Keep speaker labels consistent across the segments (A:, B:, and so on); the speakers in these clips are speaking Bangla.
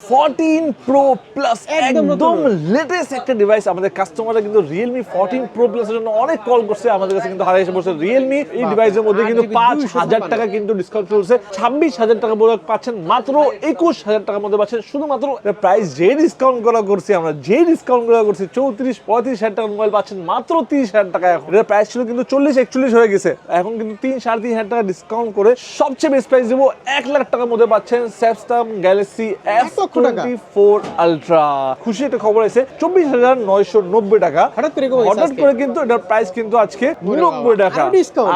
A: ফোরটিন প্রো প্লাস
B: একদম
A: লেটেস্ট একটা ডিভাইস আমাদের কাস্টমাররা কিন্তু রিয়েলমি ফোরটিন প্রো প্লাসের জন্য অনেক কল করছে আমাদের কাছে কিন্তু হারাই এসে বসে রিয়েলমি এই ডিভাইসের মধ্যে কিন্তু পাঁচ হাজার। টাকা কিন্তু ডিসকাউন্ট চলছে ছাব্বিশ হাজার টাকা প্রোডাক্ট পাচ্ছেন মাত্র একুশ হাজার টাকার মধ্যে পাচ্ছেন। শুধুমাত্র প্রাইস যে ডিসকাউন্ট করা করছি আমরা যে ডিসকাউন্ট করা করছি চৌত্রিশ পঁয়ত্রিশ হাজার টাকার মোবাইল পাচ্ছেন মাত্র তিরিশ হাজার টাকা এখন। এটার প্রাইস ছিল কিন্তু চল্লিশ একচল্লিশ হয়ে গেছে। এখন কিন্তু তিন সাড়ে তিন হাজার টাকা ডিসকাউন্ট করে সবচেয়ে বেস্ট প্রাইস দেবো এক লাখ টাকার মধ্যে পাচ্ছেন স্যামসাং গ্যালাক্সি এস
B: লক্ষ টাকা।
A: Four ultra. খুশি একটা খবর আছে চব্বিশ হাজার নয়শো নব্বই টাকা।
B: হঠাৎ করে
A: হঠাৎ করে কিন্তু এটার প্রাইস কিন্তু আজকে নব্বই
B: বাবা,
A: টাকা।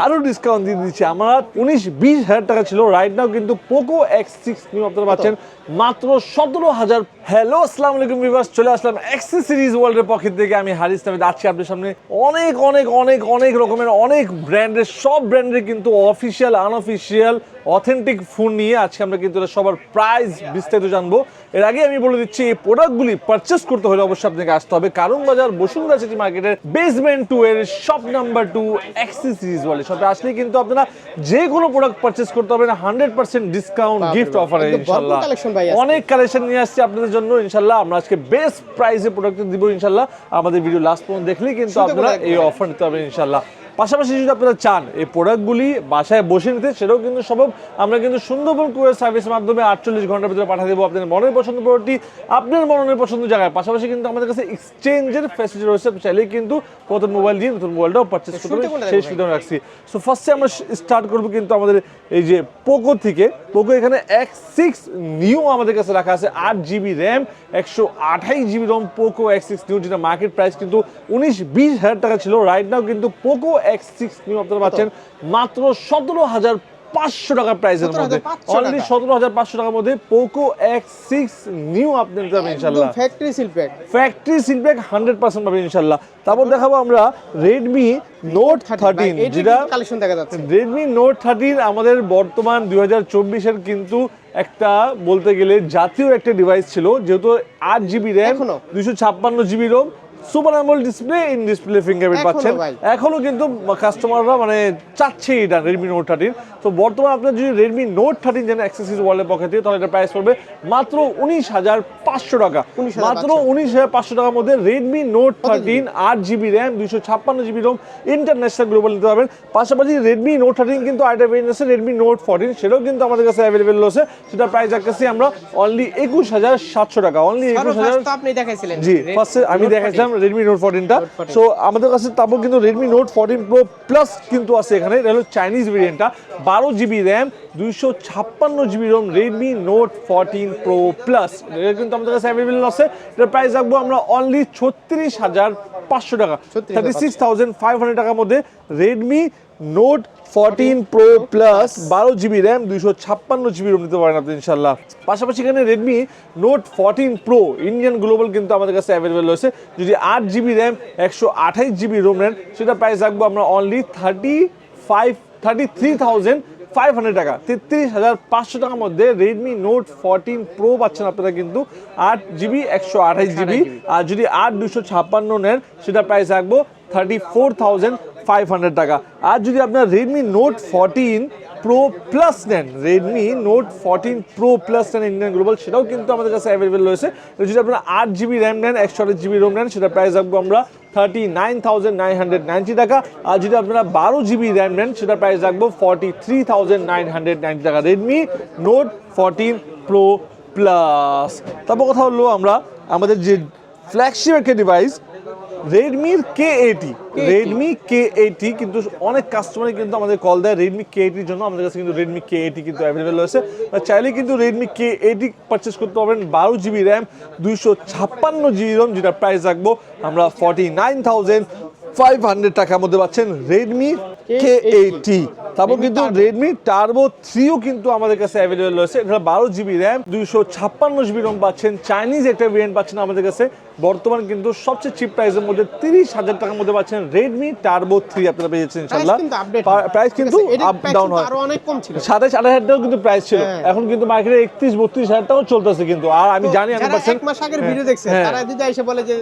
A: আরও ডিসকাউন্ট দিয়ে দিচ্ছে। আমরা উনিশ বিশ হাজার টাকা ছিল। রাইট নাও কিন্তু পোকো এক্স সিক্স নিউ আপনারা পাচ্ছেন মাত্র সতেরো হাজার। হ্যালো আসসালামু আলাইকুম ভিউয়ার্স চলে আসলাম অ্যাক্সেসরিজ ওয়ার্ল্ডের পক্ষ থেকে। আমি হারিস আপনাদের সামনে অনেক অনেক অনেক অনেক রকমের অনেক ব্র্যান্ডের সব ব্র্যান্ডের কিন্তু অফিসিয়াল আনঅফিসিয়াল অথেন্টিক ফোন নিয়ে আজকে আমরা কিন্তু সবার প্রাইস বিস্তারিত জানব। এর আগে আমি বলে দিচ্ছি এই প্রোডাক্টগুলি পারচেস করতে হলে অবশ্যই আপনাকে আসতে হবে। কারণ বাজার বসুন্ধরা সিটি মার্কেটের বেসমেন্ট টু এর শপ নাম্বার টু অ্যাক্সেসরিজ বলে শপে আসলে কিন্তু আপনারা যে কোনো প্রোডাক্ট পারচেস করতে পারবেন হান্ড্রেড পার্সেন্ট ডিসকাউন্ট গিফট অফারে ইনশাল্লাহ। অনেক কালেকশন নিয়ে আসছি আপনাদের জন্য ইনশাল্লাহ। আমরা আজকে বেস্ট প্রাইসে প্রোডাক্ট দিব ইনশাল্লাহ। আমাদের ভিডিও লাস্ট পর্যন্ত দেখলেই কিন্তু আপনারা এই অফার নিতে পারবেন ইনশাল্লাহ। পাশাপাশি যদি আপনারা চান এই প্রোডাক্টগুলি বাসায় বসে নিতে সেটাও কিন্তু সম্ভব। আমরা কিন্তু সুন্দরবন কুরিয়ার সার্ভিসের মাধ্যমে আটচল্লিশ ঘণ্টার ভিতরে পাঠিয়ে দেবো আপনার মনের পছন্দ প্রোডাক্টটি আপনার মনের পছন্দ জায়গায়। পাশাপাশি কিন্তু আমাদের কাছে এক্সচেঞ্জের ফ্যাসিলিটি রয়েছে। চাইলেই কিন্তু নতুন মোবাইল দিয়ে নতুন মোবাইলটাও পারচেস করতে সেই সুবিধা রাখছি। সো ফার্স্টে আমরা স্টার্ট করব কিন্তু আমাদের এই যে পোকো থেকে। পোকো এখানে এক্স সিক্স নিউ আমাদের কাছে রাখা আছে আট জিবি র্যাম একশো আঠাইশ GB ROM Poco X six new যেটা মার্কেট প্রাইস কিন্তু উনিশ বিশ হাজার টাকা ছিল। রাইট নাও কিন্তু পোকো এক্স সিক্স নিউ আপনারা পাচ্ছেন মাত্র সতেরো হাজার পাঁচশো টাকা প্রাইসের মধ্যে।
B: 17,500
A: অলরেডি সতেরো হাজার পাঁচশো টাকার মধ্যে পোকো এক্স সিক্স নিউ আপনি নিতে পারবেন ইনশাল্লাহ
B: factory seal pack
A: factory seal pack hundred percent পাবেন ইনশাল্লাহ তারপর দেখাবো আমরা রেডমি নোট থার্টিন যেটা
B: কালেকশন দেখা যাচ্ছে।
A: রেডমি নোট থার্টিন আমাদের বর্তমান দুই হাজার চব্বিশের কিন্তু একটা বলতে গেলে জাতীয় একটা ডিভাইস ছিল যেহেতু আট জিবি র্যাম? দুইশো ছাপ্পান্ন GB ROM super AMOLED display in display fingerprint পাচ্ছেন। এখনও কিন্তু কাস্টমাররা মানে চাচ্ছে এটা রেডমি নোট থার্টিন তো বর্তমানে আপনার যদি রেডমি নোট থার্টিন যেন অ্যাক্সেসরিজ ওয়ার্ল্ডের পক্ষে থেকে তাহলে এটা প্রাইস পড়বে মাত্র উনিশ হাজার পাঁচশো টাকা। মাত্র উনিশ হাজার পাঁচশো টাকার মধ্যে রেডমি নোট থার্টিন আট জিবি র্যাম দুইশো ছাপ্পান্ন জিবি রোম ইন্টারন্যাশনাল গ্লোবাল নিতে পারবেন। পাশাপাশি রেডমি নোট থার্টিন কিন্তু আরেকটা ভেরিয়েন্ট আছে রেডমি নোট ফোরটিন সেটাও কিন্তু আমাদের কাছে অ্যাভেলেবেল রয়েছে। সেটা প্রাইস রাখতেছি আমরা অনলি একুশ হাজার সাতশো টাকা অনলি একুশ হাজার
B: আপনি দেখাইছিলেন
A: জি ফার্স্টে আমি দেখাইছিলাম রেডমি নোট ফোরটিনটা
B: Note 14
A: সো আমাদের কাছে তারপর কিন্তু Redmi Note fourteen pro plus কিন্তু আছে এখানে। এটা হলো চাইনিজ ভেরিয়েন্টটা বারো জিবি র্যাম দুইশো ছাপ্পান্ন GB ROM Redmi Note fourteen pro plus এটা কিন্তু আমাদের কাছে অ্যাভেলেবেল আছে। এটার প্রাইস রাখব আমরা অনলি ছত্রিশ হাজার পাঁচশো টাকা।
B: 36,500
A: thirty six thousand five hundred টাকার মধ্যে Redmi Note fourteen pro plus বারো জিবি র্যাম দুইশো ছাপ্পান্ন জিবি রোম নিতে পারেন আপনি ইনশাল্লাহ পাশাপাশি এখানে Redmi Note fourteen pro Indian global কিন্তু আমাদের কাছে অ্যাভেলেবেল রয়েছে। যদি আট জিবি র্যাম একশো আঠাইশ জিবি রোম নেন সেটা প্রাইস রাখব আমরা only thirty five thirty three thousand five hundred টাকা। তেত্রিশ হাজার পাঁচশো টাকার মধ্যে রেডমি নোট ফোরটিন প্রো পাচ্ছেন আপনারা কিন্তু আট জিবি একশো আঠাইশ জিবি আর যদি আট দুশো ছাপ্পান্ন নেন সেটা প্রাইস রাখব thirty four thousand five hundred টাকা। আর যদি আপনার Redmi Note fourteen pro plus নেন Redmi Note fourteen pro plus নেন ইন্ডিয়ান গ্লোবাল সেটাও কিন্তু আমাদের কাছে অ্যাভেলেবেল রয়েছে। যদি আপনারা আট জিবি র্যাম নেন, একশো আঠাশ জিবি রোম নেন সেটা প্রাইস রাখব আমরা thirty nine thousand nine hundred ninety টাকা। আর যদি আপনারা বারো জিবি র্যাম নেন সেটা প্রাইস রাখব forty three thousand nine hundred ninety টাকা। Redmi Note fourteen pro plus তারপর কথা হলো আমরা আমাদের যে ফ্ল্যাগশিপ একটা ডিভাইস রেডমির কে এইটি রেডমি কে এইটি কিন্তু অনেক কাস্টমারই কিন্তু আমাদের কল দেয় রেডমি কে এইটির জন্য। আমাদের কাছে কিন্তু রেডমি কে এইটি কিন্তু অ্যাভেলেবেল রয়েছে। চাইলে কিন্তু রেডমি কে এইটি পারচেস করতে পারবেন বারো জিবি র্যাম দুইশো ছাপ্পান্ন জিবি র্যাম যেটা প্রাইস রাখব আমরা forty nine thousand five hundred টাকার মধ্যে পাচ্ছেন রেডমি কে এইটি তারপর কিন্তু রেডমি টার্বো থ্রিও কিন্তু আমাদের কাছে অ্যাভেলেবেল রয়েছে। এটা বারো জিবি র্যাম দুইশো ছাপ্পান্ন জিবি রম পাচ্ছেন। চাইনিজ একটা ভেরিয়েন্ট পাচ্ছেন আমাদের কাছে। বর্তমান কিন্তু সবচেয়ে চিপ প্রাইসের মধ্যে তিরিশ হাজার টাকার মধ্যে পাচ্ছেন রেডমি টার্বো থ্রি আপনারা পেয়ে যাচ্ছেন ইনশাল্লাহ প্রাইস কিন্তু আপ ডাউন হয় সাতাশ আঠাশ হাজার টাকাও কিন্তু প্রাইস ছিল।
B: হ্যাঁ।
A: এখন কিন্তু মার্কেটে একত্রিশ বত্রিশ হাজার টাকাও চলতেছে কিন্তু। আর আমি জানি আমি
B: যারা এক মাস আগের ভিডিও দেখছে
A: হ্যাঁ।
B: তারা যদি এসে বলে যে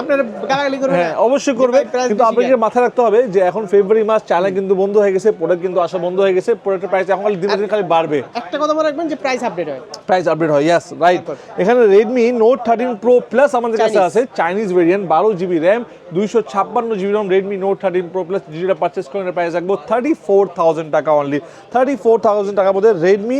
B: আপনারা গালাগালি করবেন
A: হ্যাঁ অবশ্যই করবে। কিন্তু আপনাকে মাথায় রাখতে হবে যে এখন ফেব্রুয়ারি মাস চায়না কিন্তু বন্ধ হয়ে গেছে। প্রোডাক্ট কিন্তু আসা বন্ধ হয়ে গেছে প্রোডাক্টের প্রাইস এখন খালি দিনে দিনে খালি বাড়বে।
B: একটা কথা মনে রাখবেন যে প্রাইস আপডেট হয়।
A: প্রাইস আপডেট হয় ইয়াস রাইট এখানে Redmi Note thirteen pro plus আমাদের কাছে আছে চাইনিজ ভেরিয়েন্ট বারো জিবি র্যাম দুইশো ছাপ্পান্ন GB RAM Redmi Note thirteen pro plus যেটা পারচেস করেন প্রাইস রাখব থার্টি ফোর থাউজেন্ড টাকা অনলি থার্টি ফোর থাউজেন্ড টাকার মধ্যে Redmi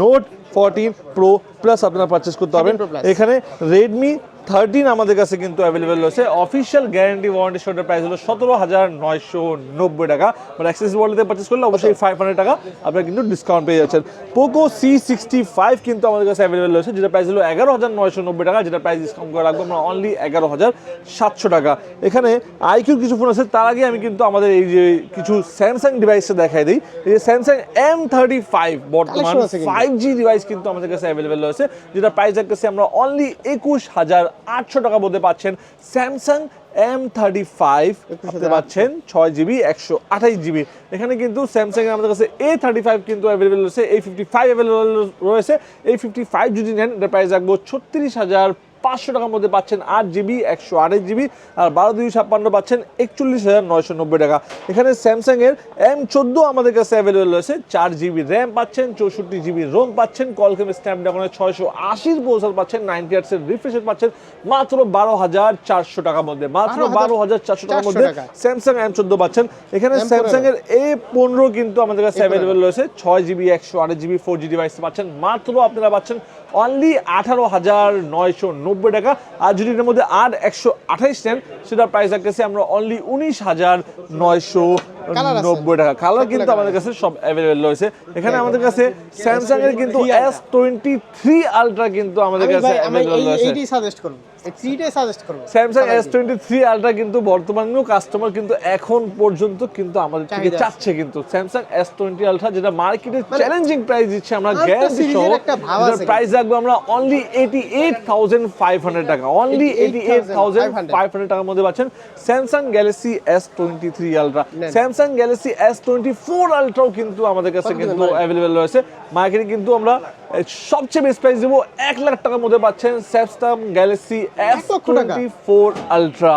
A: Note fourteen pro plus আপনারা পারচেস করতে পারবেন।
B: 13 Pro Plus।
A: এখানে রেডমি থার্টিন আমাদের কাছে কিন্তু অ্যাভেলেবেল রয়েছে। অফিসিয়াল গ্যারান্টি ওয়ারেন্টি শোটার প্রাইস হলো সতেরো হাজার নয়শো নব্বই টাকা। মানে অ্যাক্সেস ওয়ার্ল্ডে পারচেস করলে অবশ্যই ফাইভ হান্ড্রেড টাকা আপনারা কিন্তু ডিসকাউন্ট পেয়ে যাচ্ছেন। পোকো সি সিক্সটি ফাইভ কিন্তু আমাদের কাছে অ্যাভেলেবেল রয়েছে যেটা প্রাইস হলো এগারো হাজার নয়শো নব্বই টাকা যেটা প্রাইস ডিসকাউন্ট করে রাখব আমরা অনলি এগারো হাজার সাতশো টাকা। এখানে আইকিউর কিছু ফোন আছে তার আগে আমি কিন্তু আমাদের এই যে কিছু স্যামসাং ডিভাইসটা দেখাই দিই। এই যে স্যামসাং এম থার্টি ফাইভ বর্তমান ফাইভ জি ডিভাইস কিন্তু আমাদের কাছে অ্যাভেলেবেল রয়েছে যেটা প্রাইস রাখতেছি আমরা অনলি একুশ হাজার আটশো টাকার মধ্যে পাচ্ছেন স্যামসাং এম থার্টি ফাইভ আপনি পাচ্ছেন ছয় জিবি একশো আঠাইশ জিবি। এখানে কিন্তু স্যামসাং এর আমাদের কাছে এ থার্টি ফাইভ কিন্তু অ্যাভেলেবেল রয়েছে এই ফিফটি ফাইভ অ্যাভেলেবেল রয়েছে এই ফিফটি ফাইভ যদি নেন এটা প্রাইস রাখব ছত্রিশ হাজার পাঁচশো টাকার মধ্যে পাচ্ছেন আট জিবি একশো আঠাশ জিবি আর বারো দুই ছাপ্পান্ন পাচ্ছেন একচল্লিশ হাজার নয়শো নব্বই টাকা। এখানে স্যামসাং এর এম চোদ্দ আমাদের কাছে অ্যাভেলেবেল রয়েছে চার জিবি র্যাম পাচ্ছেন চৌষট্টি জিবি রোম পাচ্ছেন কলকেম স্ন্যাপড্রাগনের ছয়শো আশির প্রসেসর পাচ্ছেন নাইনটি আর্টসের রিফ্রেশার পাচ্ছেন মাত্র বারো হাজার চারশো টাকার মধ্যে মাত্র বারো হাজার চারশো টাকার মধ্যে স্যামসাং এম চোদ্দ পাচ্ছেন। এখানে
B: M
A: স্যামসাং এর এ পনেরো কিন্তু আমাদের কাছে
B: A15
A: অ্যাভেলেবেল রয়েছে ছয় জিবি একশো আট জিবি ফোর জি ডিভাইস পাচ্ছেন মাত্র আপনারা পাচ্ছেন অনলি আঠারো হাজার নয়শো নব্বই টাকা আর যদি এটার মধ্যে আর একশো আঠাইশ নেন, সেটার প্রাইস রাখতেছি আমরা অনলি উনিশ হাজার নয়শো। নব্বই টাকা। কালার কিন্তু আমাদের কাছে সব অ্যাভেলেবেল রয়েছে। এখানে আমাদের কাছে স্যামসাং এর কিন্তু এস টোয়েন্টি থ্রি আলট্রা কিন্তু আমাদের কাছে অ্যাভেলেবেল রয়েছে।
B: সাজেস্ট করব।
A: Samsung S twenty three ultra কিন্তু বর্তমানেও কাস্টমার কিন্তু এখন পর্যন্ত কিন্তু আমাদের থেকে চাচ্ছে কিন্তু। স্যামসাং এস টোয়েন্টি আলট্রা যেটা মার্কেটে চ্যালেঞ্জিং প্রাইস দিচ্ছে আমরা গ্যারান্টি সহ প্রাইস রাখব আমরা only eighty eight thousand five hundred টাকা only eighty eight thousand five hundred টাকার মধ্যে পাচ্ছেন Samsung Galaxy S twenty three ultra
B: নেন।
A: Samsung Galaxy S twenty four আলট্রাও কিন্তু আমাদের কাছে কিন্তু? অ্যাভেলেবেল রয়েছে মার্কেটে কিন্তু আমরা সবচেয়ে বেস্ট প্রাইস দেবো এক লাখ টাকার মধ্যে পাচ্ছেন Samsung Galaxy S? Twenty four ultra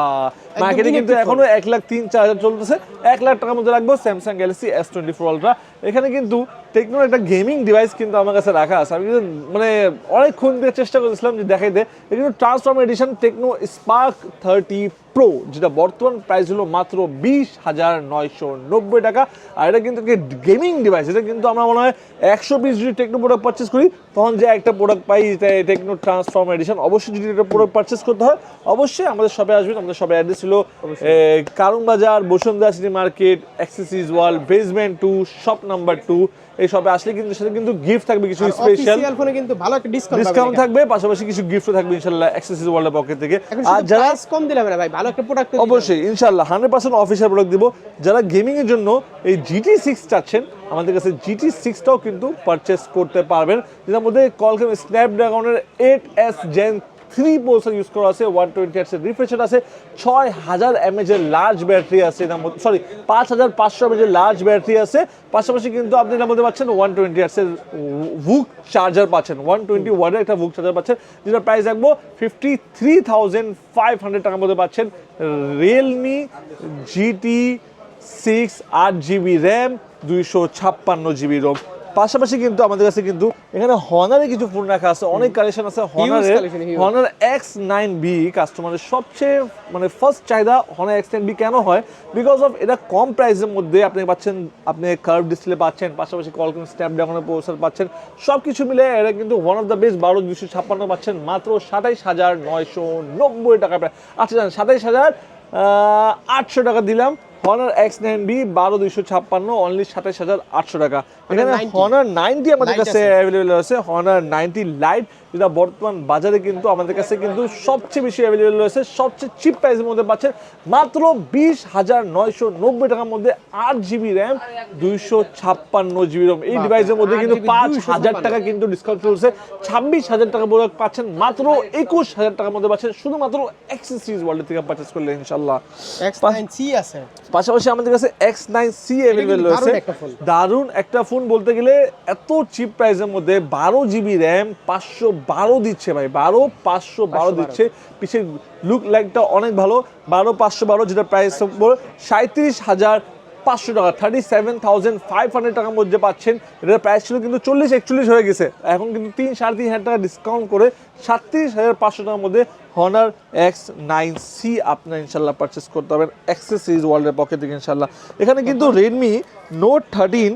A: মার্কেটে কিন্তু এখনও এক লাখ তিন চার হাজার চলতেছে। এক লাখ টাকার মধ্যে রাখব Samsung Galaxy S twenty four ultra এখানে কিন্তু টেকনোর একটা গেমিং ডিভাইস কিন্তু আমার কাছে রাখা আছে। আমি কিন্তু মানে অনেকক্ষণ দিয়ে চেষ্টা করেছিলাম যে দেখাইতে এটা কিন্তু transform edition Tecno Spark thirty pro যেটা বর্তমান প্রাইস হলো মাত্র বিশ হাজার নয়শো নব্বই টাকা। আর এটা কিন্তু গেমিং ডিভাইস এটা কিন্তু আমরা মনে হয় একশো পিস যদি টেকনো প্রোডাক্ট পারচেস করি তখন যে একটা প্রোডাক্ট পাই টেকনো ট্রান্সফর্ম এডিশন অবশ্যই যদি একটা প্রোডাক্ট পারচেস করতে হয় অবশ্যই আমাদের সবে আসবেন আমাদের সবে অ্যাড্রেস ছিল Karwan Bazar Bashundhara city market accessories world basement two shop number two এই শপে আসলে কিন্তু সাথে কিন্তু গিফট থাকবে কিছু স্পেশাল
B: ফোনে কিন্তু ভালো একটা ডিসকাউন্ট
A: ডিসকাউন্ট থাকবে পাশাপাশি কিছু গিফটও থাকবে ইনশাল্লাহ অ্যাক্সেসরিজ ওয়ার্ল্ডের পকেট থেকে।
B: আর
A: যারা
B: কম দিলে হবে না ভাই ভালো একটা প্রোডাক্ট
A: অবশ্যই হান্ড্রেড পার্সেন্ট অফিসিয়াল প্রোডাক্ট দিব। যারা গেমিং এর জন্য এই জিটি সিক্স চাচ্ছেন আমাদের কাছে জিটি সিক্সটাও কিন্তু পারচেস করতে পারবেন। যেটার মধ্যে Qualcomm স্ন্যাপড্রাগনের eight S gen three processor use করা আছে ওয়ান টোয়েন্টি আর্টসের রিফ্রেশার আছে, ছয় হাজার এমএজ এর লার্জ ব্যাটারি আছে এটার মধ্যে সরি পাঁচ হাজার পাঁচশো এমএজ এর লার্জ ব্যাটারি আছে, পাশাপাশি কিন্তু আপনি এটার মধ্যে পাচ্ছেন ওয়ান টোয়েন্টি আর্টসের বুক চার্জার পাচ্ছেন ওয়ান টোয়েন্টি ওয়ার্ডের একটা বুক চার্জার পাচ্ছেন, যেটার প্রাইস রাখব fifty three thousand five hundred টাকার মধ্যে পাচ্ছেন রিয়েলমি জিটি সিক্স আট জিবি র্যাম দুইশো ছাপ্পান্ন জিবি রোম পাশাপাশি কিন্তু আমাদের কাছে কিন্তু এখানে হনারে কিছু ফোন রাখা আছে। অনেক কালেকশন আছে
B: huge।
A: Honor X nine B কাস্টমারের সবচেয়ে মানে ফার্স্ট চাহিদা হনার এক্স নাইন বি কেন হয়? বিকজ অফ এটা কম প্রাইসের মধ্যে আপনি পাচ্ছেন আপনি কার্ভ ডিসপ্লে পাচ্ছেন পাশাপাশি কলকম স্ন্যাপড্রাগনের প্রসেসর পাচ্ছেন। সব কিছু মিলে এটা কিন্তু ওয়ান অফ দ্য বেস্ট বারো দুশো ছাপ্পান্ন পাচ্ছেন মাত্র সাতাইশ হাজার নয়শো নব্বই টাকা প্রায়। আচ্ছা জান সাতাইশ হাজার আটশো টাকা দিলাম। হনার এক্স নাইন বি বারো দুইশো ছাপ্পান্ন অনলি সাতাইশ হাজার আটশো টাকা। এখানে হনার নাইনটি আমাদের কাছে অ্যাভেলেবেল আছে। হনার নাইনটি লাইট যেটা বর্তমান বাজারে কিন্তু আমাদের কাছে কিন্তু সবচেয়ে বেশি অ্যাভেলেবেল রয়েছে। সবচেয়ে চিপ প্রাইসের মধ্যে পাচ্ছেন মাত্র বিশ হাজার নয়শো নব্বই টাকার মধ্যে আট জিবি র্যাম দুইশো ছাপ্পান্ন জিবি র্যাম এই ডিভাইসের মধ্যে কিন্তু পাঁচ হাজার টাকা কিন্তু ডিসকাউন্ট চলছে। ছাব্বিশ হাজার টাকা প্রোডাক্ট পাচ্ছেন মাত্র একুশ হাজার টাকার মধ্যে পাচ্ছেন। শুধুমাত্র এক্সেসরিজ ওয়ার্ল্ড থেকে পারচেস করলে ইনশাল্লাহ পাশাপাশি আমাদের কাছে এক্স নাইন সি অ্যাভেলেবেল রয়েছে।
B: দারুণ একটা phone।
A: ফোন বলতে গেলে এত চিপ প্রাইসের মধ্যে বারো জিবি র্যাম পাঁচশো বারো দিচ্ছে ভাই বারো পাঁচশো বারো দিচ্ছে। পিছের লুক লাইকটা অনেক ভালো বারো পাঁচশো বারো যেটা প্রাইস সাঁত্রিশ হাজার পাঁচশো টাকা thirty seven thousand five hundred টাকার মধ্যে পাচ্ছেন। এটার প্রাইস ছিল কিন্তু চল্লিশ একচল্লিশ হয়ে গেছে। এখন কিন্তু তিন সাড়ে তিন হাজার টাকা ডিসকাউন্ট করে সাতত্রিশ হাজার পাঁচশো টাকার মধ্যে হনার এক্স নাইন সি আপনার ইনশাল্লাহ পারচেস করতে পারবেন। অ্যাক্সেস সিরিজ ওয়ার্ল্ডের পকেট থেকে ইনশাল্লাহ। এখানে কিন্তু Redmi Note thirteen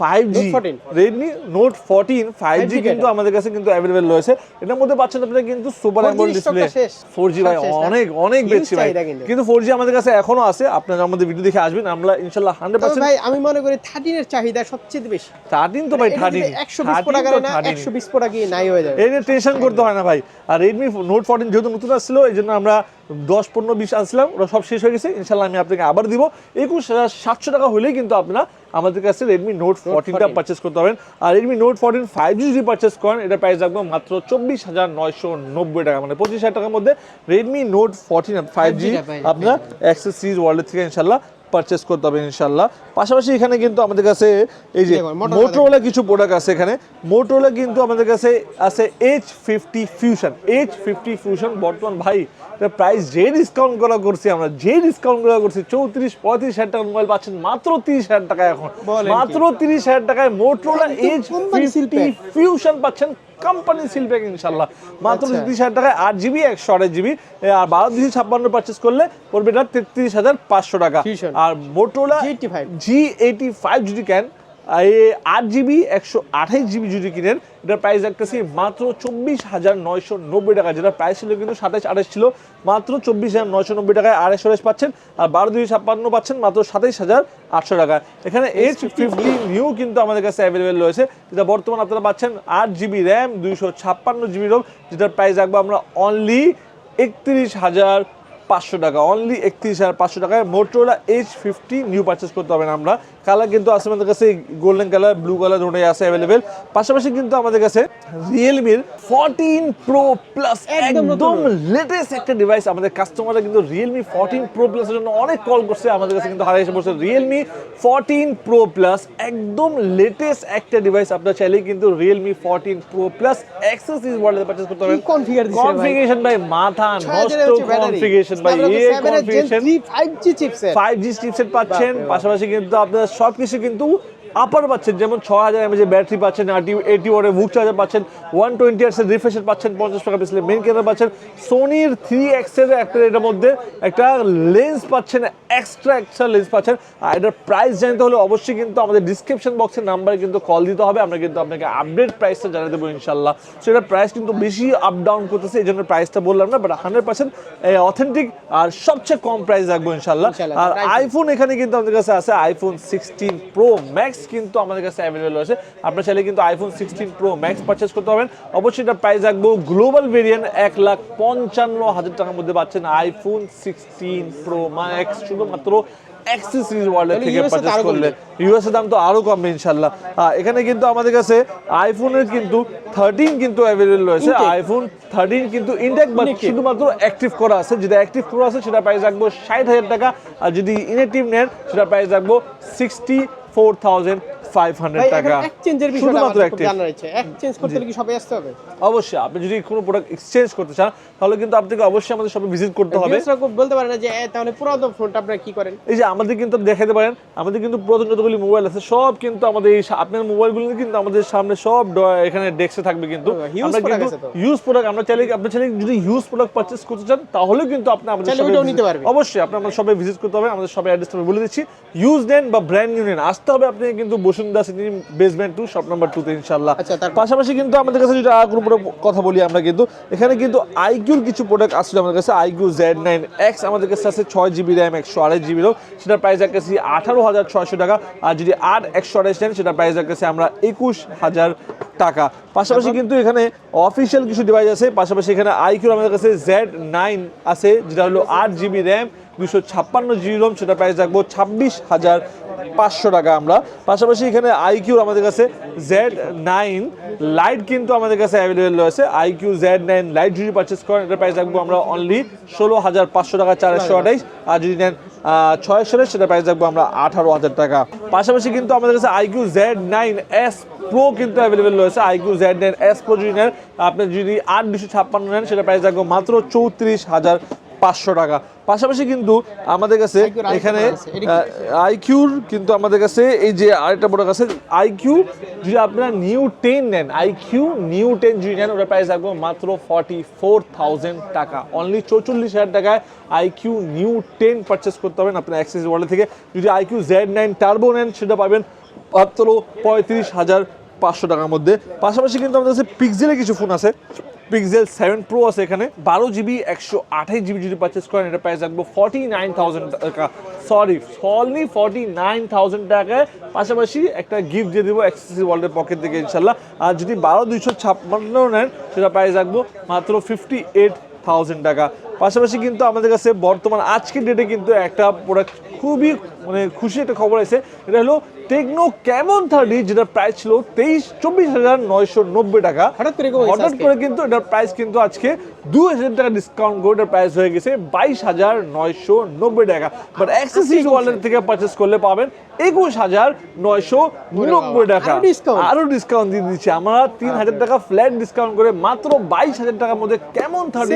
A: five G
B: Note 14
A: Redmi Note fourteen five G
B: 5G
A: কিন্তু আমাদের কাছে কিন্তু অ্যাভেলেবেল রয়েছে। এটার মধ্যে পাচ্ছেন আপনারা কিন্তু সুপার অ্যামোলেড ডিসপ্লে
B: শেষ।
A: ফোর জি ভাই? অনেক অনেক বেশি ভাই।
B: কিন্তু।
A: কিন্তু ফোর জি আমাদের কাছে এখনও আছে আপনারা আমাদের ভিডিও দেখে আসবেন আমরা ইনশাল্লাহ হান্ড্রেড
B: তবে
A: পার্সেন্ট
B: ভাই আমি মনে করি থার্টিনের চাহিদা সবচেয়ে বেশি।
A: থার্টিন তো ভাই থার্টিন
B: একশো বিশ প্রোডাক্ট না একশো বিশ প্রোডাক্ট নাই হয়ে যাবে।
A: টেনশন করতে হয় না ভাই। আর রেডমি নোট ফোরটিন যেহেতু নতুন আসছিল এই জন্য আমরা দশ পনেরো বিশ আসলাম ওরা সব শেষ হয়ে গেছে। ইনশাল্লাহ আমি আপনাকে আবার দিব। একুশ হাজার সাতশো টাকা হলেই কিন্তু আপনারা আমাদের কাছে রেডমি নোট ফোরটিনটা
B: 14
A: পারচেস করতে পারেন। আর Redmi Note fourteen five G যদি পারচেস করেন এটা প্রাইস রাখব মাত্র চব্বিশ হাজার নয়শো নব্বই টাকা। মানে পঁচিশ হাজার টাকার মধ্যে Redmi Note fourteen five G
B: 5G টা পাই-
A: আপনার অ্যাক্সেস সিরিজ ওয়ার্ল্ডের থেকে ইনশাল্লাহ পারচেস করতে হবে ইনশাল্লাহ পাশাপাশি এখানে কিন্তু আমাদের কাছে এই যে মোটরোলা কিছু প্রোডাক্ট আছে এখানে। মোটরোলা কিন্তু আমাদের কাছে আছে edge fifty fusion edge fifty fusion বর্তমান ভাই প্রাইস যে ডিসকাউন্ট করা করছি আমরা যে ডিসকাউন্ট করা করছি চৌত্রিশ পঁয়ত্রিশ হাজার টাকার মোবাইল পাচ্ছেন মাত্র তিরিশ হাজার টাকায় এখন। মাত্র তিরিশ হাজার টাকায় মোটরোলা এইচ ফিফটি ফিউশন পাচ্ছেন কোম্পানি সিল প্যাক ইনশাল্লাহ। মাত্র
B: আচ্ছা।
A: তিরিশ হাজার টাকায় আট জিবি একশো আড়াই জিবি আর বারো দুশো ছাপ্পান্ন পার্চেস করলে পড়বে এটা তেত্রিশ হাজার পাঁচশো টাকা। আর
B: G85
A: জি এইটি ফাইভ যদি কেন আট জিবি একশো আঠাইশ জিবি যদি কিনেন এটার প্রাইস রাখতেছি মাত্র চব্বিশ হাজার নয়শো নব্বই টাকা যেটা প্রাইস ছিল কিন্তু সাতাইশ আঠাইশ ছিল মাত্র চব্বিশ হাজার নয়শো নব্বই টাকায় আড়াইশো আড়াইশ পাচ্ছেন আর বারো দুই ছাপ্পান্ন পাচ্ছেন মাত্র সাতাইশ হাজার আটশো টাকা। এখানে এইচ ফিফটি নিউ কিন্তু আমাদের কাছে অ্যাভেলেবেল রয়েছে যেটা বর্তমান আপনারা পাচ্ছেন আট জিবি র্যাম দুইশো ছাপ্পান্ন জিবি রোম যেটার প্রাইস রাখব আমরা অনলি একত্রিশ হাজার পাঁচশো টাকা। অনলি একত্রিশ হাজার পাঁচশো টাকায় Motorola edge fifty new purchase করতে পারবেন আমরা। কালার কিন্তু আছে আমাদের কাছে গোল্ডেন কালার ব্লু কালার দুটোই আছে অ্যাভেলেবেল পাশাপাশি কিন্তু আমাদের কাছে রিয়েলমির ফোরটিন প্রো প্লাস
B: একদম
A: লেটেস্ট একটা ডিভাইস আমাদের কাস্টমাররা কিন্তু রিয়েলমি ফোরটিন প্রো প্লাসের জন্য অনেক কল করছে। আমাদের কাছে কিন্তু হারাই এসে বসে রিয়েলমি ফোরটিন প্রো প্লাস একদম লেটেস্ট একটা ডিভাইস আপনার চাইলেই কিন্তু Realme fourteen pro plus access ওয়ার্ল্ডে পারচেস করতে পারবেন? কনফিগারেশন ভাই? মাথা নষ্ট কনফিগারেশন ভাই এ configuration
B: five G chipset
A: five G chipset পাচ্ছেন। পাশাপাশি কিন্তু আপনার সব কিছু কিন্তু আপার পাচ্ছেন যেমন ছ হাজার এমএজের ব্যাটারি পাচ্ছেন আটি এইটি ওয়ার্ডের মুখ চার্জার পাচ্ছেন ওয়ান টোয়েন্টি আর্সের রিফ্রেশার পাচ্ছেন পঞ্চাশ টাকা পিছলে মেন ক্যামেরা পাচ্ছেন। সোনির থ্রি এক্সের একটা এটার মধ্যে একটা লেন্স পাচ্ছেন এক্সট্রা এক্সট্রা লেন্স পাচ্ছেন। আর এটার প্রাইস জানতে হলে অবশ্যই কিন্তু আমাদের ডিসক্রিপশন বক্সের নাম্বারে কিন্তু কল দিতে হবে আমরা কিন্তু আপনাকে আপডেট প্রাইসটা জানিয়ে দেবো ইনশাল্লাহ। সো এটার প্রাইস কিন্তু বেশি আপ ডাউন করতেছে এই জন্য প্রাইসটা বললাম না বাট হান্ড্রেড পার্সেন্ট অথেন্টিক আর সবচেয়ে কম প্রাইস রাখব ইনশাল্লাহ।
B: ইনশাল্লাহ,
A: আর আইফোন এখানে কিন্তু আমাদের কাছে আছে আইফোন সিক্সটিন প্রো ম্যাক্স কিন্তু আমাদের কাছে অ্যাভেলেবল রয়েছে। আপনার চাইলে কিন্তু iPhone sixteen pro max purchase করতে পারবেন। অবশ্যই এটা প্রাইস রাখব গ্লোবাল ভেরিয়েন্ট এক লাখ পঞ্চান্ন হাজার টাকার মধ্যে পাচ্ছেন আইফোন সিক্সটিন প্রো ম্যাক্স শুধুমাত্র অ্যাক্সেস ওয়ার্ল্ডের থেকে
B: US এ তো
A: পারচেস করলে ইউএস দাম তো আরও কমবে ইনশাল্লাহ এখানে কিন্তু আমাদের কাছে আইফোনের কিন্তু থার্টিন কিন্তু অ্যাভেলেবল রয়েছে। আইফোন থার্টিন কিন্তু ইনটেক বাট শুধুমাত্র অ্যাক্টিভ করা আছে। যেটা অ্যাক্টিভ করা আছে সেটা প্রাইস রাখব ষাট হাজার টাকা। আর যদি ইনএক্টিভ নেন সেটা প্রাইস রাখব sixty four thousand five hundred
B: ভাই
A: টাকা।
B: এক্সচেঞ্জের বিষয়টা
A: শুধুমাত্র
B: জানার ইচ্ছে এক্সচেঞ্জ করতে হলে কি সবাই আসতে হবে?
A: অবশ্যই আপনি যদি কোনো প্রোডাক্ট এক্সচেঞ্জ করতে চান তাহলে কিন্তু আপনাকে অবশ্যই আমাদের সবাই ভিজিট করতে হবে।
B: বলতে পারে না যে তাহলে পুরাতন ফোনটা আপনারা কি করেন?
A: এই যে আমাদের কিন্তু দেখাতে পারেন আমাদের কিন্তু পুরাতন যতগুলি মোবাইল আছে সব কিন্তু আমাদের এই আপনার মোবাইলগুলো কিন্তু আমাদের সামনে সব এখানে ডেস্কে থাকবে কিন্তু। আমরা কিন্তু ইউজ প্রোডাক্ট আমরা চাইলে আপনি চাইলে যদি ইউজ প্রোডাক্ট পারচেস করতে চান তাহলে কিন্তু আপনি আমাদের
B: নিতে পারবে।
A: অবশ্যই আপনি আমাদের সবাই ভিজিট করতে হবে আমাদের সবাই অ্যাড্রেসটা বলে দিচ্ছি। ইউজ নেন বা ব্র্যান্ড নিউ নেন আসতে হবে আপনি কিন্তু Bashundhara city basement two shop number টুতে ইনশাল্লাহ পাশাপাশি কিন্তু আমাদের কাছে আর কোনো product কথা বলি আমরা কিন্তু এখানে কিন্তু আইকিউর কিছু প্রোডাক্ট আসলে আমাদের কাছে আইকিউ জেড নাইন এক্স আমাদের কাছে আছে ছয় জিবি র্যাম একশো আড়াই জিবি রোম সেটার প্রাইস রাখতেছি আঠারো হাজার ছয়শো টাকা আর যদি আট একশো আড়াইশ নেন সেটার প্রাইস রাখতেছি আমরা একুশ হাজার টাকা। পাশাপাশি কিন্তু এখানে অফিসিয়াল কিছু ডিভাইস আছে পাশাপাশি এখানে আইকিউর আমাদের কাছে জেড নাইন আছে যেটা হলো আট জিবি র্যাম দুশো ছাপ্পান্ন জিবি রোম সেটা প্রাইস রাখব ছাব্বিশ হাজার পাঁচশো টাকা আমরা। পাশাপাশি এখানে আইকিউর আমাদের কাছে জেড নাইন লাইট কিন্তু আমাদের কাছে অ্যাভেলেবেল রয়েছে। আইকিউ জেড নাইন লাইট যদি পারচেস করেন এটার প্রাইস রাখব আমরা অনলি ষোলো হাজার পাঁচশো টাকা, চারশো আঠাইশ। আর যদি নেন ছয় সালের সেটা প্রাইস রাখব আমরা আঠারো হাজার টাকা। পাশাপাশি কিন্তু আমাদের কাছে iQOO Z nine S pro কিন্তু অ্যাভেলেবেল রয়েছে। IQOO Z nine S pro যদি নেন, আপনি যদি আট দুশো ছাপ্পান্ন নেন, সেটা প্রাইস রাখব মাত্র চৌত্রিশ হাজার পাঁচশো টাকা। পাশাপাশি কিন্তু আমাদের কাছে এখানে? আইকিউর কিন্তু আমাদের কাছে এই যে আরেকটা প্রোডাক্ট আছে আইকিউ যদি আপনারা নিউ টেন নেন আইকিউ নিউ টেন যদি নেন ওটা প্রাইস রাখব মাত্র ফর্টি ফোর থাউজেন্ড টাকা। অনলি চৌচল্লিশ হাজার টাকায় আইকিউ নিউ টেন পারচেস করতে পারবেন আপনার অ্যাক্সেস ওয়ার্ল্ড থেকে। যদি আইকিউ জেড নাইন টার্বো নেন সেটা পাবেন মাত্র পঁয়ত্রিশ হাজার পাঁচশো টাকার মধ্যে। পাশাপাশি কিন্তু আমাদের কাছে পিক্সেলের কিছু ফোন আছে। পিক্সেল সেভেন প্রো আছে এখানে। বারো জিবি একশো আঠাশ জিবি যদি পারচেস করেন, এটা প্রাইস রাখব ফর্টি নাইন থাউজেন্ড টাকা। সরি সলনি ফর্টি নাইন থাউজেন্ড টাকায়। পাশাপাশি একটা গিফট দিয়ে দেবো এক্সিস ওয়ার্ল্ডের পকেট থেকে, ইনশাল্লাহ। আর যদি বারো দুইশো ছাপ্পান্ন নেন, সেটা প্রাইস রাখব মাত্র ফিফটি এইট থাউজেন্ড টাকা। পাশাপাশি কিন্তু আমাদের কাছে বর্তমান আজকের ডেটে কিন্তু একটা প্রোডাক্ট খুবই মানে খুশি একটা খবর আছে এটা হলো টেকনো কেমন থার্টি যেটা প্রাইস ছিল তেইশ চব্বিশ হাজার নয়শো নব্বই টাকা।
B: হঠাৎ করে
A: হঠাৎ করে কিন্তু এটার প্রাইস কিন্তু আজকে দু হাজার টাকা ডিসকাউন্ট করে এটার প্রাইস হয়ে গেছে বাইশ হাজার নয়শো নব্বই টাকা। বাট অ্যাক্সেসরিজ ওয়ালেট থেকে পারচেস করলে পাবেন একুশ হাজার নয়শো নব্বই টাকা। আরও ডিসকাউন্ট দিয়ে দিচ্ছি। আমরা তিন হাজার টাকা ফ্ল্যাট ডিসকাউন্ট করে মাত্র বাইশ হাজার টাকার মধ্যে কেমন thirty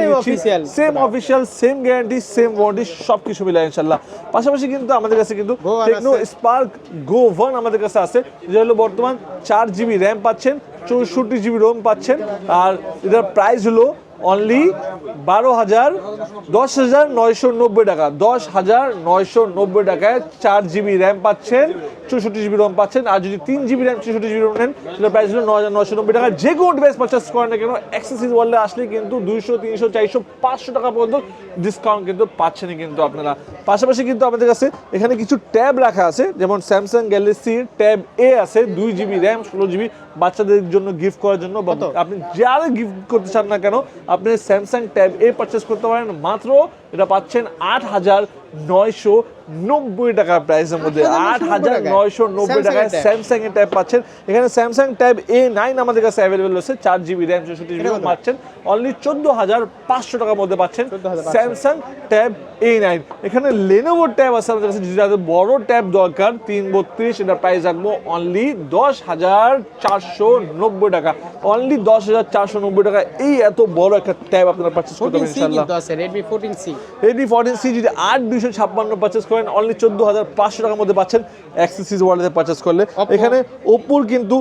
A: same official same guarantee same warranty সব কিছু মিলে ইনশাল্লাহ পাশাপাশি কিন্তু আমাদের কাছে কিন্তু টেকনো স্পার্ক গো ওয়ান আমাদের কাছে আছে। যেটা হলো বর্তমান চার জিবি র্যাম পাচ্ছেন চৌষট্টি জিবি রোম পাচ্ছেন আর এটার প্রাইস হলো অনলি বারো হাজার দশ হাজার নয়শো নব্বই টাকা। দশ হাজার নয়শো নব্বই টাকায় চার জিবি র্যাম পাচ্ছেন, চৌষট্টি জিবি রোম পাচ্ছেন, আর যদি তিন জিবি র্যাম চৌষট্টি জিবি রোম নেন সেটার প্রাইস হলো ন হাজার নয়শো নব্বই টাকা যে কোনো ডিভাইস পারচেস করেন না কেন অ্যাক্সেসিস ওয়ার্ল্ডে আসলে কিন্তু দুইশো, তিনশো, চারশো, পাঁচশো টাকা পর্যন্ত ডিসকাউন্ট কিন্তু পাচ্ছেনই কিন্তু আপনারা। পাশাপাশি কিন্তু আমাদের কাছে এখানে কিছু ট্যাব রাখা আছে, যেমন স্যামসাং গ্যালাক্সি ট্যাব এ আছে, দুই জিবি র্যাম ষোলো জিবি বাচ্চাদের জন্য গিফট করার জন্য বা আপনি যারা গিফট করতে চান না কেন আপনি স্যামসাং ট্যাব এ পারচেস করতে পারেন। মাত্র এটা পাচ্ছেন আট হাজার নয়শো নব্বই টাকার প্রাইসের মধ্যে আট হাজার নয়শো নব্বই টাকায় স্যামসাং এর ট্যাব পাচ্ছেন। এখানে স্যামসাং ট্যাব এ নাইন আমাদের কাছে অ্যাভেলেবেল চার জিবি র্যাম চৌষট্টি জিবি পাচ্ছেন। অনলি চোদ্দ হাজার পাঁচশো টাকার মধ্যে পাচ্ছেন স্যামসাং ট্যাব এ নাইন এখানে লেনোভো ট্যাব আছে আমাদের কাছে যাদের বড় ট্যাব দরকার তিন বত্রিশ প্রাইস রাখব অনলি দশ হাজার চারশো নব্বই টাকা। অনলি দশ হাজার চারশো নব্বই টাকা এই এত বড় একটা ট্যাব আপনারা পারচেস করতে
B: ফোরটিন
A: ইনশাল্লাহ
B: Redmi fourteen C
A: Redmi fourteen C যদি আট দুইশো ছাপ্পান্ন পারচেস করেন অনলি চোদ্দ হাজার পাঁচশো টাকার মধ্যে পাচ্ছেন অ্যাক্সেসিস ওয়ার্ল্ডে পারচেস করলে। এখানে ওপোর কিন্তু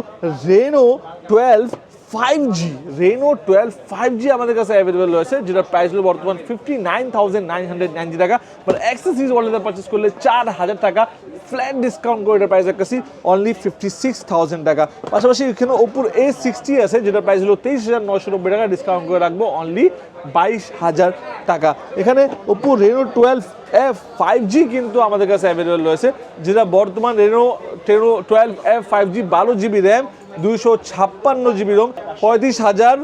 A: Reno twelve five G Reno twelve five G আমাদের কাছে অ্যাভেলেবেল রয়েছে, যেটার প্রাইস হলো বর্তমান fifty nine thousand nine hundred ninety টাকা। বাট অ্যাক্সেসরিজ ওয়ার্ল্ডে পারচেস করলে চার হাজার টাকা ফ্ল্যাট ডিসকাউন্ট করে এটার প্রাইস রাখছি অনলি ফিফটি সিক্স থাউজেন্ড টাকা। পাশাপাশি এখানে ওপোর এ সিক্সটি আছে, যেটার প্রাইস হলো তেইশ হাজার নশো নব্বই টাকা ডিসকাউন্ট করে রাখব অনলি বাইশ হাজার টাকা। এখানে Oppo Reno twelve F five G কিন্তু আমাদের কাছে অ্যাভেলেবেল রয়েছে, যেটা বর্তমান রেনো টেনো টুয়েলভ এফ ফাইভ জি বারো জিবি র্যাম দুইশো ছাপ্পান্ন জিবি রোম পঁয়ত্রিশ হাজার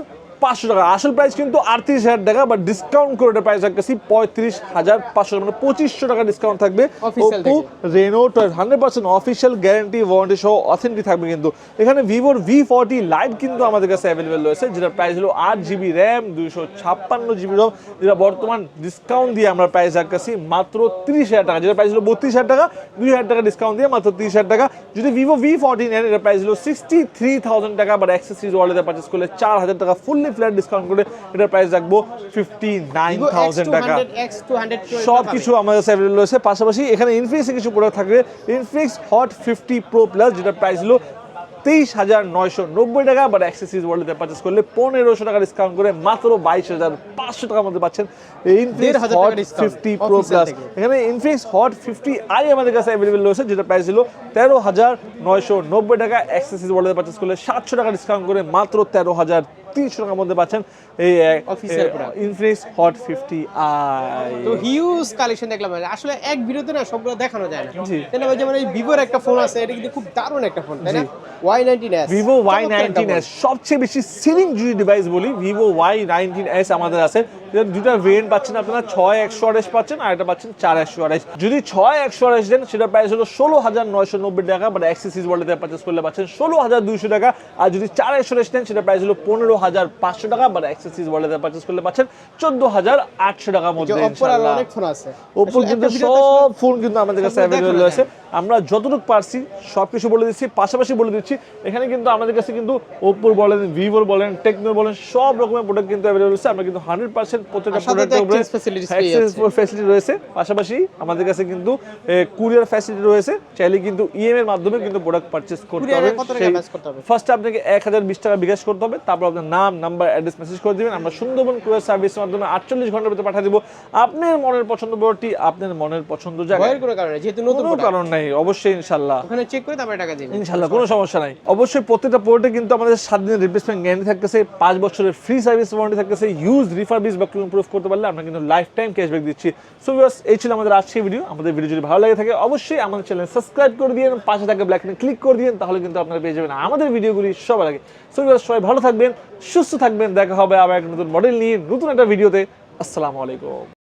A: পাঁচশো টাকা। আসল প্রাইস কিন্তু আটত্রিশ হাজার টাকা বাট ডিসকাউন্ট করে প্রাইস রাখতেছি পঁয়ত্রিশ হাজার পাঁচশো মানে পঁচিশশো টাকা ডিসকাউন্ট থাকবে। Oppo Reno twelve hundred percent official guarantee warranty সহ অথেন্টিক থাকবে কিন্তু। এখানে ভিভোর ভি ফর্টি লাইট কিন্তু আমাদের কাছে অ্যাভেলেবেল রয়েছে যেটার প্রাইস হলো আট জিবি র্যাম দুইশো ছাপ্পান্ন জিবি রোম যেটা বর্তমান ডিসকাউন্ট দিয়ে আমরা প্রাইস রাখতেছি মাত্র তিরিশ হাজার টাকা। যেটা প্রাইস হলো বত্রিশ হাজার টাকা দুই হাজার টাকা ডিসকাউন্ট দিয়ে মাত্র তিরিশ হাজার টাকা। যদি ভিভো ভি ফর্টি নেন এটার প্রাইস হলো সিক্সটি থ্রি থাউজেন্ড টাকা বাট অ্যাক্সেসরিজ ওয়ালেটে পারচেস করলে চার হাজার টাকা ফুললি ফ্ল্যাট ডিসকাউন্ট করে এটার প্রাইস রাখব ফিফটি নাইন থাউজেন্ড টাকা। সব কিছু আমাদের কাছে অ্যাভেলেবল রয়েছে। পাশাপাশি এখানে ইনফিনিক্সের কিছু প্রোডাক্ট থাকবে। Infinix hot fifty pro plus যেটা প্রাইস হলো তেইশ হাজার নয়শো নব্বই টাকা বাট অ্যাক্সেসরিজ ওয়ার্ল্ডে পারচেস করলে পনেরোশো টাকা ডিসকাউন্ট করে মাত্র বাইশ হাজার পাঁচশো টাকার মধ্যে পাচ্ছেন Infinix hot fifty pro plus এখানে ইনফিনিক্স হট ফিফটি আই আমাদের কাছে অ্যাভেলেবল রয়েছে যেটা প্রাইস ছিল তেরো হাজার নয়শো নব্বই টাকা। অ্যাক্সেসরিজ ওয়ার্ল্ডে পারচেস করলে সাতশো টাকা ডিসকাউন্ট করে মাত্র তেরো হাজার তিনশো টাকার মধ্যে পাচ্ছেন এই ইনফিনিক্স হট ফিফটি আই
B: তো হিউজ কালেকশন দেখলাম আসলে এক ভিডিওতে না সবগুলো দেখানো যায় না। ভাই? যেমন এই ভিভোর একটা ফোন আছে এটা কিন্তু খুব দারুণ একটা ফোন তাই না? Y nineteen S
A: Vivo Y nineteen S সবচেয়ে বেশি সিলিং যদি ডিভাইস বলি ভিভো ওয়াই নাইনটিন এস আমাদের আছে। দুটা ভেরিয়েন্ট পাচ্ছেন আপনারা ছয় একশো আড়াইশ পাচ্ছেন আর এটা পাচ্ছেন চার একশো আড়াইশ। যদি ছয় একশো আড়াইশ দেন সেটা প্রাইস হলো ষোলো হাজার নয়শো নব্বই টাকা বাট অ্যাক্সেসরিজ ওয়ার্ল্ডে পারচেস করলে পাচ্ছেন ষোলো হাজার দুইশো টাকা। আর যদি চার একশো আড়াইশ দেন সেটা প্রাইস হলো পনেরো হাজার পাঁচশো টাকা ওয়ার্ল্ডে পারচেস করলে পাচ্ছেন চোদ্দ হাজার আটশো টাকার মধ্যে।
B: অনেক ফোন আছে।
A: কিন্তু সব ফোন কিন্তু আমাদের কাছে অ্যাভেলেবল রয়েছে। আমরা যতটুকু পারছি সব কিছু বলে দিচ্ছি পাশাপাশি বলে দিচ্ছি এখানে কিন্তু আমাদের কাছে কিন্তু ওপ্পোর বলেন ভিভোর বলেন টেকনোর বলেন সব রকমের প্রোডাক্ট কিন্তু অ্যাভেলেবল আছে আমরা কিন্তু হান্ড্রেড পার্সেন্ট প্রত্যেকটা প্রোডাক্টের। ফ্যাসিলিটি রয়েছে। পাশাপাশি আমাদের কাছে কিন্তু কুরিয়ার ফ্যাসিলিটি রয়েছে। চাইলে কিন্তু ইএম এর মাধ্যমে কিন্তু প্রোডাক্ট পারচেজ করতে হবে।
B: কত করতে হবে?
A: ফার্স্ট আপনাকে এক হাজার বিশ টাকা বিকাশ করতে হবে। তারপর আপনার নাম নাম্বার অ্যাড্রেস মেসেজ করে দিবেন। আমরা সুন্দরবন কুরিয়ার সার্ভিসের মাধ্যমে আটচল্লিশ ঘণ্টার ভিতরে পাঠিয়ে দেবো। আপনার মনের পছন্দ প্রোডাক্টটি আপনার মনের পছন্দ জায়গায়।
B: কোনো কারণে যেহেতু নতুন
A: কারণ নাই অবশ্যই ইনশাল্লাহ।
B: ওখানে চেক করে তারপরে টাকা দিবেন।
A: ইনশাল্লাহ কোনো সমস্যা নাই। অবশ্যই প্রত্যেকটা প্রোডাক্টে কিন্তু আমাদের সাত দিনের রিপ্লেসমেন্ট গ্যারান্টি থাকতেছে পাঁচ বছরের ফ্রি সার্ভিস ওয়ারেন্টি থাকতেছে ইউজ রিফারবিস বা ক্লিন প্রুফ করতে পারলে আমরা কিন্তু লাইফ টাইম ক্যাশব্যাক দিচ্ছি। সো ভিউয়ার্স এই ছিল আমাদের আজকের ভিডিও আমাদের ভিডিও যদি ভালো লাগে থাকে অবশ্যই আমাদের চ্যানেল সাবস্ক্রাইব করে দিন পাশে থাকা ব্ল্যাক ক্লিক করে দিন তাহলে কিন্তু আপনারা পেয়ে যাবেন আমাদের ভিডিওগুলি সবার আগে। সো সবাই ভালো থাকবেন, সুস্থ থাকবেন। দেখা হবে আবার এক নতুন মডেল নিয়ে, নতুন একটা ভিডিওতে আসসালামু আলাইকুম।